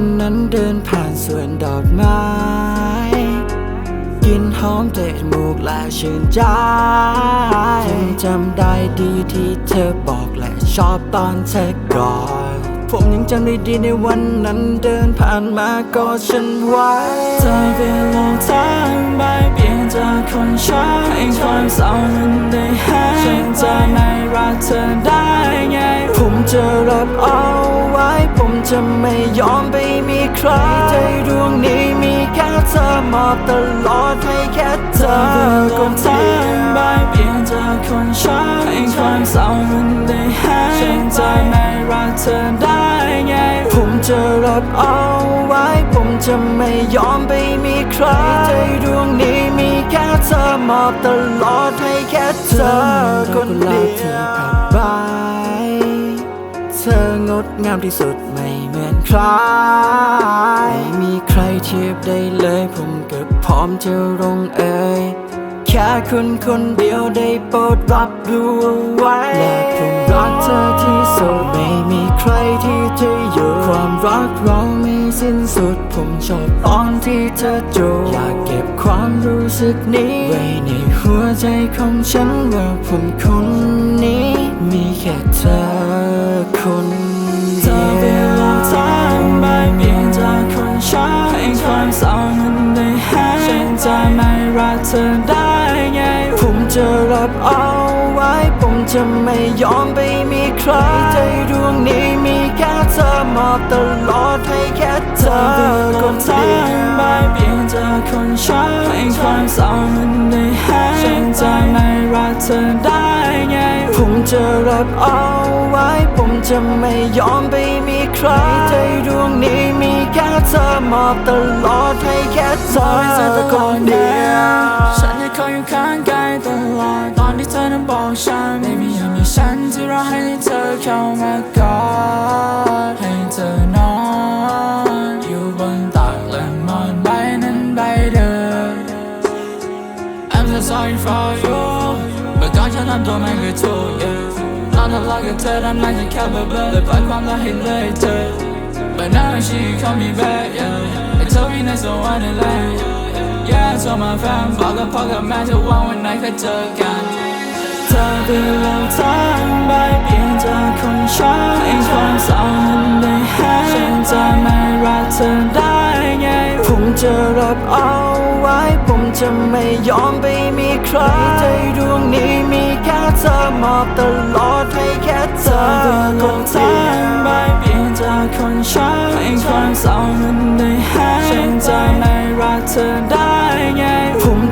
วันนั้นเดินผ่านสวนดอกไม้ กินหอมเตะมูกและชื่นใจยังจำได้ดีที่เธอบอกและชอบตอนเธอกอดผมยังจำได้ดีในวันนั้นเดินผ่านมากอดฉันไว้เธอเปลี่ยนฉันจากคนช้าให้ความเศร้ามันได้หายฉันจะไม่รักเธอได้ไง ผมจะรับเอาไว้ ผมจะไม่ยอมไปมีใครใจดวงนี้มีแค่เธอมอบตลอดให้แค่เธอคนเดียวใบเปลี่ยนจากคนช้าให้ความเศร้ามันได้หายฉันจะไม่รักเธอได้ไง ผมจะรับเอาไว้ จะไม่ยอมไปมีใครใจดวงนี้มีแค่เธอมอบตลอดให้แค่เธอคนเดียวเธองดงามที่สุดไม่เหมือนใคร ไม่มีใครเทียบได้เลยผมก็พร้อมจะลงเอ่ยแค่คนคนเดียวได้โปรดรับรู้เอาไว้และผม ธอที่สุดไม่มีใครที่จะอยู่ความรักเราไม่สิ้นสุด ผมชอบตอนที่เธอจูบอยากเก็บความรู้สึกนี้ ไว้ในหัวใจของฉันว่าผมคนนี้ มีแค่เธอคนเดียวเธอเป็นโลกทั้งใบเปลี่ยนจากคนช้าให้ความเศร้ามันได้หายฉันจะไม่รักเธอได้ไงผม จะรับเอาไว้ ผมจะไม่ยอมไปมีใคร ใจดวงนี้มีแค่เธอมอบตลอดให้แค่เธอคนเดียวใบเปลี่ยนจากคนช้าให้ความเศร้ามันได้หายฉันจะไม่รักเธอได้ไง ผมจะรับเอาไว้ ผมจะไม่ยอมไปมีใคร ใจดวงนี้มีแค่เธอมอบตลอดให้แค่เธอคนเดียวฉันจะคอยอยู่ข้างกา ยตลอดตอนที่เธอนั้นบอกฉัน Baby ยังมีฉันที่รอให้เธอเข้ามากอดให้เธอนอน อยู่บนตักและหมอนใบนั้นใบเดิม I'm so sorry for you เมื่อก่อนฉันทำตัวไม่เคยถูก yeah ตอนทะเลาะกับเธอทำนายจะแค่เบื่อเบื่อเลยปล่อยความรักให้เลยเธอ But now she call me back yeah I told you next one wanna land Yeah I told my fam บอกกับพ่อกับแม่ทุกวันวันไหนเคยเจอกันเธอเป็นโลกทั้งใบเปลี่ยนจากคนช้าให้ความเศร้ามันได้หายฉันจะไม่รักเธอได้ไงผมจะรับเอาไว้ ผมจะไม่ยอมไปมีใครใจดวงนี้มีแค่เธอมอบตลอดให้แค่เธอคนเดียวใ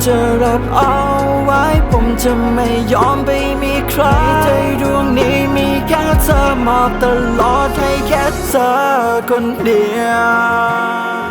จะรับเอาไว้ ผมจะไม่ยอมไปมีใครใจดวงนี้มีแค่เธอมอบตลอดให้แค่เธอคนเดียว